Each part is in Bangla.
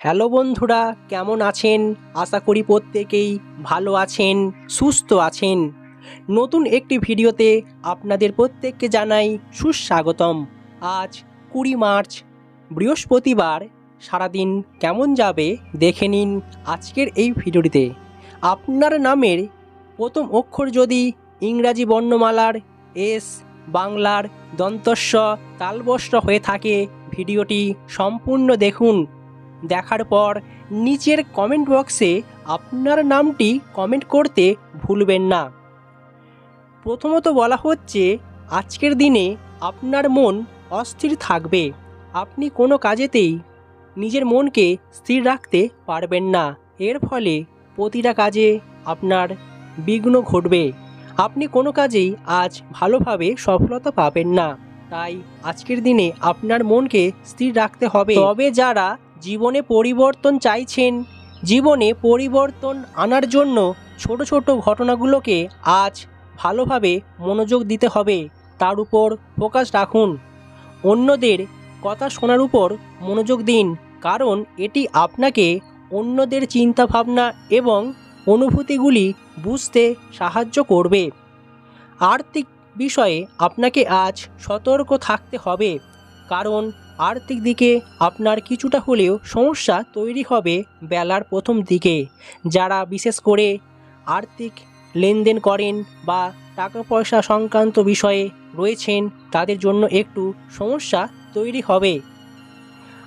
হ্যালো বন্ধুরা, কেমন আছেন? আশা করি প্রত্যেকেই ভালো আছেন, সুস্থ আছেন। নতুন একটি ভিডিওতে আপনাদের প্রত্যেককে জানাই সুস্বাগতম। আজ কুড়ি মার্চ, বৃহস্পতিবার। সারাদিন কেমন যাবে দেখে নিন আজকের এই ভিডিওটিতে। আপনার নামের প্রথম অক্ষর যদি ইংরাজি বর্ণমালার এস, বাংলার দন্তস্ব তালবস্য হয়ে থাকে, ভিডিওটি সম্পূর্ণ দেখুন। দেখার পর নিচের কমেন্ট বক্সে আপনার নামটি কমেন্ট করতে ভুলবেন না। প্রথমত বলা হচ্ছে, আজকের দিনে আপনার মন অস্থির থাকবে। আপনি কোনো কাজেতেই নিজের মনকে স্থির রাখতে পারবেন না। এর ফলে প্রতিটা কাজে আপনার বিঘ্ন ঘটবে। আপনি কোনো কাজেই আজ ভালোভাবে সফলতা পাবেন না। তাই আজকের দিনে আপনার মনকে স্থির রাখতে হবে। তবে যারা জীবনে পরিবর্তন চাইছেন। জীবনে পরিবর্তন আনার জন্য ছোট ছোট ঘটনাগুলোকে আজ ভালোভাবে মনোযোগ দিতে হবে। তার উপর ফোকাস রাখুন। অন্যদের কথা শোনার উপর মনোযোগ দিন। কারণ এটি আপনাকে অন্যদের চিন্তাভাবনা এবং অনুভূতিগুলি বুঝতে সাহায্য করবে। আর্থিক বিষয়ে আপনাকে আজ সতর্ক থাকতে হবে। কারণ আর্থিক দিকে আপনার কিছুটা হলেও সমস্যা তৈরি হবে বেলার প্রথম দিকে। যারা বিশেষ করে আর্থিক লেনদেন করেন বা টাকা পয়সা সংক্রান্ত বিষয়ে রয়েছেন, তাদের জন্য একটু সমস্যা তৈরি হবে।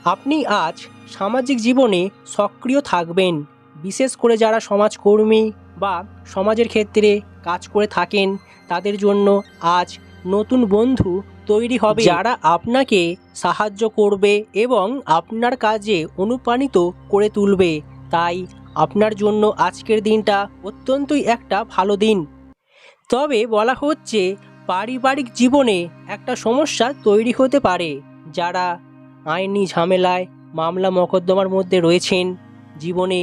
আপনি আজ সামাজিক জীবনে সক্রিয় থাকবেন। বিশেষ করে যারা সমাজকর্মী বা সমাজের ক্ষেত্রে কাজ করে থাকেন, তাদের জন্য আজ নতুন বন্ধু তৈরি হবে। যারা আপনাকে সাহায্য করবে এবং আপনার কাজে অনুপ্রাণিত করে তুলবে, তাই আপনার জন্য আজকের দিনটা অত্যন্তই একটা ভালো দিন। তবে বলা হচ্ছে, পারিবারিক জীবনে একটা সমস্যা তৈরি হতে পারে, যারা আইনি ঝামেলায়, মামলা মকদ্দমার মধ্যে রয়েছেন। জীবনে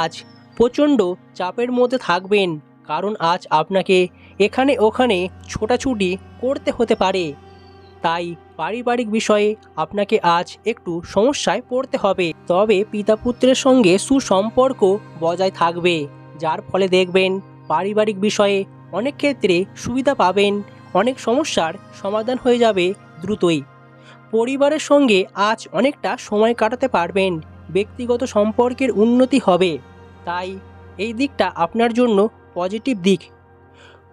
আজ প্রচণ্ড চাপের মধ্যে থাকবেন, কারণ আজ আপনাকে এখানে ওখানে ছোটাছুটি করতে হতে পারে। তাই পারিবারিক বিষয়ে আপনাকে আজ একটু সমস্যায় পড়তে হবে। তবে পিতা পুত্রের সঙ্গে সুসম্পর্ক বজায় থাকবে, যার ফলে দেখবেন পারিবারিক বিষয়ে অনেক ক্ষেত্রে সুবিধা পাবেন, অনেক সমস্যার সমাধান হয়ে যাবে দ্রুতই। পরিবারের সঙ্গে আজ অনেকটা সময় কাটাতে পারবেন, ব্যক্তিগত সম্পর্কের উন্নতি হবে। তাই এই দিকটা আপনার জন্য পজিটিভ দিক।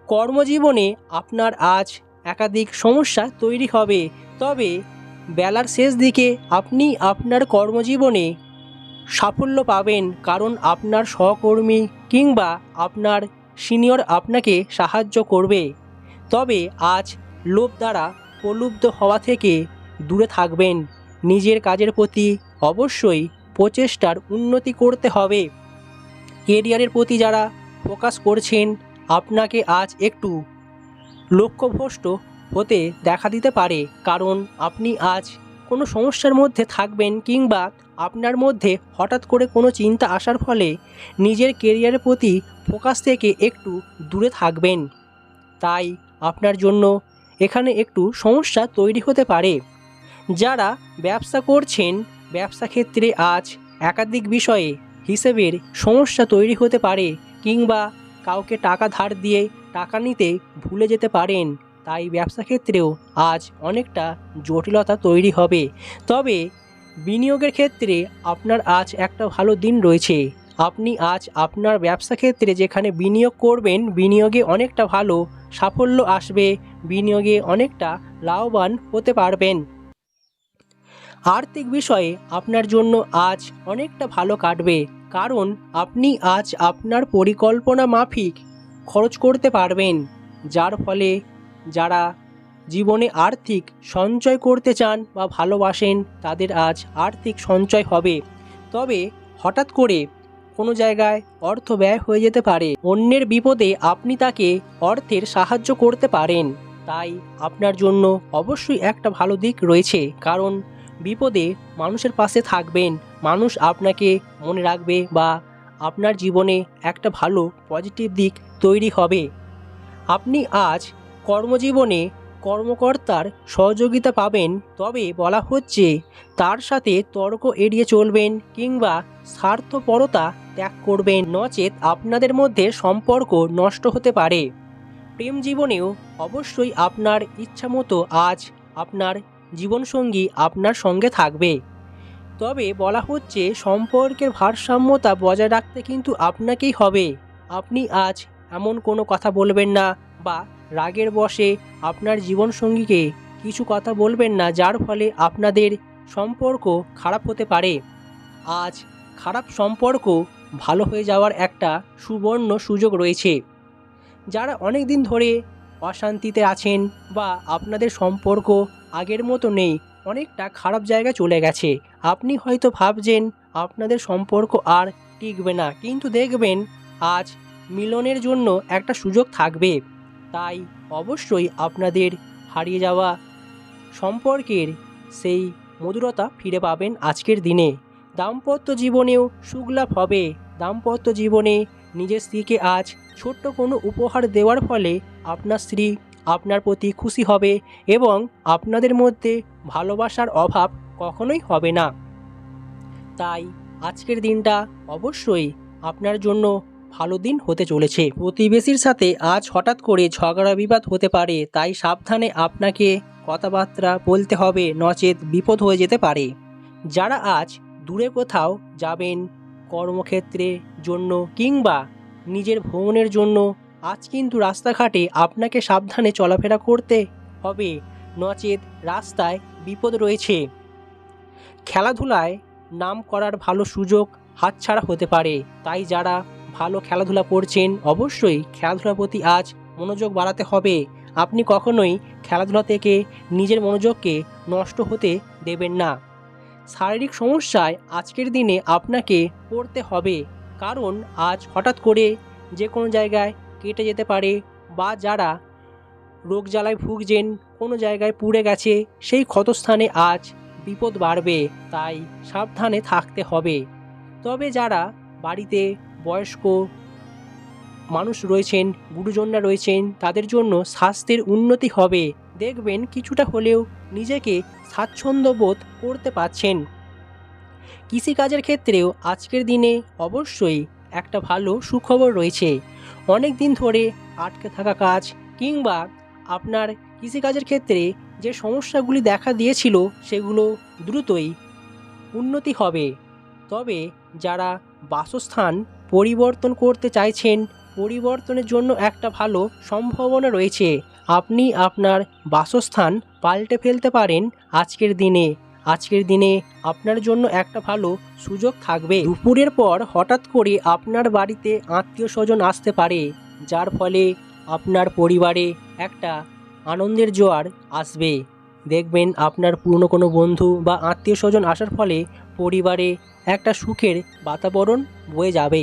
কর্মজীবনে আপনার আজ একাধিক সমস্যা তৈরি হবে। তবে বেলার শেষ দিকে আপনি আপনার কর্মজীবনে সাফল্য পাবেন, কারণ আপনার সহকর্মী কিংবা আপনার সিনিয়র আপনাকে সাহায্য করবে। তবে আজ লোভ দ্বারা প্রলুব্ধ হওয়া থেকে দূরে থাকবেন। নিজের কাজের প্রতি অবশ্যই প্রচেষ্টার উন্নতি করতে হবে। কেরিয়ারের প্রতি যারা ফোকাস করছেন, আপনাকে আজ একটু লক্ষ্যভ্রষ্ট হতে দেখা দিতে পারে, কারণ আপনি আজ কোনো সমস্যার মধ্যে থাকবেন কিংবা আপনার মধ্যে হঠাৎ করে কোনো চিন্তা আসার ফলে নিজের কেরিয়ারের প্রতি ফোকাস থেকে একটু দূরে থাকবেন। তাই আপনার জন্য এখানে একটু সমস্যা তৈরি হতে পারে। যারা ব্যবসা করছেন, ব্যবসা ক্ষেত্রে আজ একাধিক বিষয়ে হিসেবের সমস্যা তৈরি হতে পারে কিংবা কাউকে টাকা ধার দিয়ে টাকা নিতে ভুলে যেতে পারেন, তাই ব্যবসা ক্ষেত্রেও আজ অনেকটা জটিলতা তৈরি হবে। তবে বিনিয়োগের ক্ষেত্রে আপনার আজ একটা ভালো দিন রয়েছে। আপনি আজ আপনার ব্যবসা ক্ষেত্রে যেখানে বিনিয়োগ করবেন, বিনিয়োগে অনেকটা ভালো সাফল্য আসবে, বিনিয়োগে অনেকটা লাভবান হতে পারবেন। আর্থিক বিষয়ে আপনার জন্য আজ অনেকটা ভালো কাটবে, কারণ আপনি আজ আপনার পরিকল্পনা মাফিক খরচ করতে পারবেন, যার ফলে যারা জীবনে আর্থিক সঞ্চয় করতে চান বা ভালোবাসেন, তাদের আজ আর্থিক সঞ্চয় হবে। তবে হঠাৎ করে কোনো জায়গায় অর্থ ব্যয় হয়ে যেতে পারে, অন্যের বিপদে আপনি তাকে অর্থের সাহায্য করতে পারেন। তাই আপনার জন্য অবশ্যই একটা ভালো দিক রয়েছে, কারণ বিপদে মানুষের পাশে থাকবেন। মানুষ আপনাকে মনে রাখবে বা আপনার জীবনে একটা ভালো পজিটিভ দিক তৈরি হবে। আপনি আজ কর্মজীবনে কর্মকর্তার সহযোগিতা পাবেন, তবে বলা হচ্ছে তার সাথে তর্ক এড়িয়ে চলবেন কিংবা স্বার্থপরতা ত্যাগ করবেন। নচেত আপনাদের মধ্যে সম্পর্ক নষ্ট হতে পারে। প্রেম জীবনেও অবশ্যই আপনার ইচ্ছামতো আজ আপনার জীবনসঙ্গী আপনার সঙ্গে থাকবে। তবে বলা হচ্ছে, সম্পর্কের ভারসাম্যতা বজায় রাখতে কিন্তু আপনাকেই হবে। আপনি আজ এমন কোনো কথা বলবেন না বা রাগের বশে আপনার জীবনসঙ্গীকে কিছু কথা বলবেন না, যার ফলে আপনাদের সম্পর্ক খারাপ হতে পারে। আজ খারাপ সম্পর্ক ভালো হয়ে যাওয়ার একটা সুবর্ণ সুযোগ রয়েছে। যারা অনেক দিন ধরে অশান্তিতে আছেন বা আপনাদের সম্পর্ক আগের মতো নেই। অনেকটা খারাপ জায়গায় চলে গেছে। আপনি হয়তো ভাবছেন, আপনাদের সম্পর্ক আর টিকবে না। কিন্তু দেখবেন, আজ মিলনের জন্য একটা সুযোগ থাকবে। তাই অবশ্যই আপনাদের হারিয়ে যাওয়া সম্পর্কের সেই মধুরতা ফিরে পাবেন আজকের দিনে। দাম্পত্য জীবনেও সুখলাভ হবে। দাম্পত্য জীবনে নিজের স্ত্রীকে আজ ছোট্ট কোনো উপহার দেওয়ার ফলে আপনার স্ত্রী আপনার প্রতি খুশি হবে এবং আপনাদের মধ্যে ভালোবাসার অভাব কখনোই হবে না। তাই আজকের দিনটা অবশ্যই আপনার জন্য ভালো দিন হতে চলেছে। প্রতিবেশীর সাথে আজ হঠাৎ করে ঝগড়া বিবাদ হতে পারে, তাই সাবধানে আপনাকে কথাবার্তা বলতে হবে, নচেত বিপদ হয়ে যেতে পারে। যারা আজ দূরে কোথাও যাবেন কর্মক্ষেত্রে জন্য কিংবা নিজের ভ্রমণের জন্য আজ কিন্তু রাস্তাঘাটে আপনাকে সাবধানে চলাফেরা করতে হবে। নচেত রাস্তায় বিপদ রয়েছে। খেলাধুলায় নাম করার ভালো সুযোগ হাতছাড়া হতে পারে। তাই যারা ভালো খেলাধুলা করছেন, অবশ্যই খেলাধুলার প্রতি আজ মনোযোগ বাড়াতে হবে। আপনি কখনোই খেলাধুলা থেকে নিজের মনোযোগকে নষ্ট হতে দেবেন না। শারীরিক সমস্যায় আজকের দিনে আপনাকে পড়তে হবে। কারণ আজ হঠাৎ করে যে কোনো জায়গায় কেটে যেতে পারে বা যারা রোগ জ্বালায় ভুগছেন, কোনো জায়গায় পুড়ে গেছে, সেই ক্ষতস্থানে আজ বিপদ বাড়বে, তাই সাবধানে থাকতে হবে। তবে যারা বাড়িতে বয়স্ক মানুষ রয়েছেন, গুরুজনরা রয়েছেন, তাদের জন্য স্বাস্থ্যের উন্নতি হবে। দেখবেন কিছুটা হলেও নিজেকে স্বাচ্ছন্দ্য বোধ করতে পারছেন। কৃষিকাজের ক্ষেত্রেও আজকের দিনে অবশ্যই একটা ভালো সুখবর রয়েছে। অনেক দিন ধরে আটকে থাকা কাজ কিংবা আপনার কৃষিকাজের ক্ষেত্রে যে সমস্যাগুলি দেখা দিয়েছিল সেগুলো দ্রুতই উন্নতি হবে। তবে যারা বাসস্থান পরিবর্তন করতে চাইছেন, পরিবর্তনের জন্য একটা ভালো সম্ভাবনা রয়েছে। আপনি আপনার বাসস্থান পাল্টে ফেলতে পারেন আজকের দিনে। আজকের দিনে আপনার জন্য একটা ভালো সুযোগ থাকবে। দুপুরের পর হঠাৎ করে আপনার বাড়িতে আত্মীয় স্বজন আসতে পারে, যার ফলে আপনার পরিবারে একটা আনন্দের জোয়ার আসবে। দেখবেন আপনার পুরনো কোনো বন্ধু বা আত্মীয় স্বজন আসার ফলে পরিবারে একটা সুখের বাতাবরণ বয়ে যাবে।